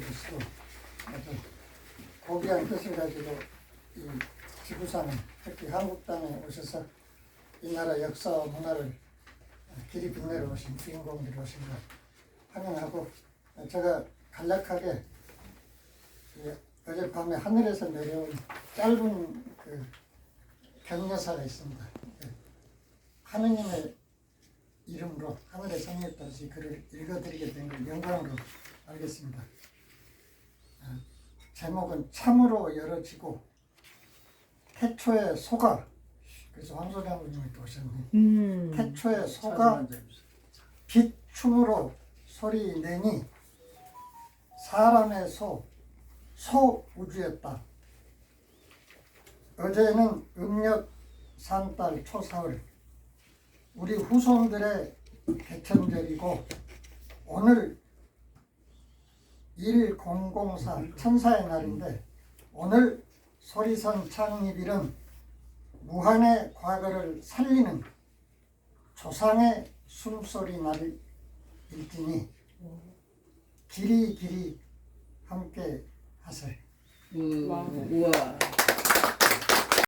주시고 아주 고귀한 뜻을 가지고 이 지구상에 특히 한국 땅에 오셔서 이 나라 역사와 문화를 길이 빛내러 오신 주인공들이 오신 걸 환영하고 제가 간략하게 이 어젯밤에 하늘에서 내려온 짧은 그 격려사가 있습니다. 그 하느님의 이름으로 하늘에 성에 따라서 이 글을 읽어드리게 된 걸 영광으로 알겠습니다. 아, 제목은 참으로 열어지고 태초의 소가 그래서 황소장군님이 또 오셨네. 음. 태초의 소가 빛 춤으로 소리 내니 사람의 소, 소 우주였다. 어제는 음력 산달 초사흘 우리 후손들의 개천절이고 오늘 1004 천사의 날인데 오늘 소리선 창립일은 무한의 과거를 살리는 조상의 숨소리 날일지니 길이 길이 함께 하세요. 우- 와. 우와.